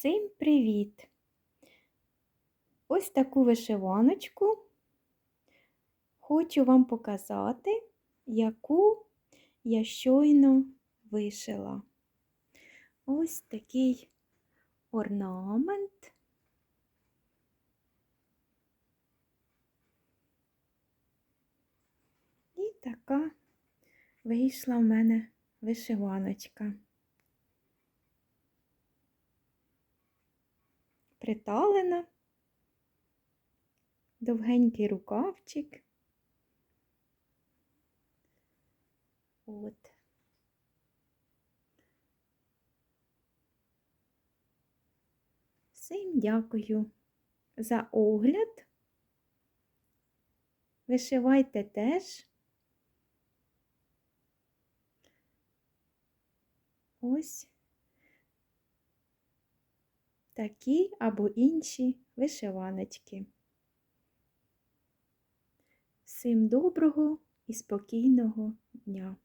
Всім привіт! Ось таку вишиваночку хочу вам показати, яку я щойно вишила. Ось такий орнамент. І така вийшла в мене вишиваночка. Приталена, довгенький рукавчик. От. Всім дякую за огляд. Вишивайте теж. Ось такі або інші вишиваночки. Всім доброго і спокійного дня!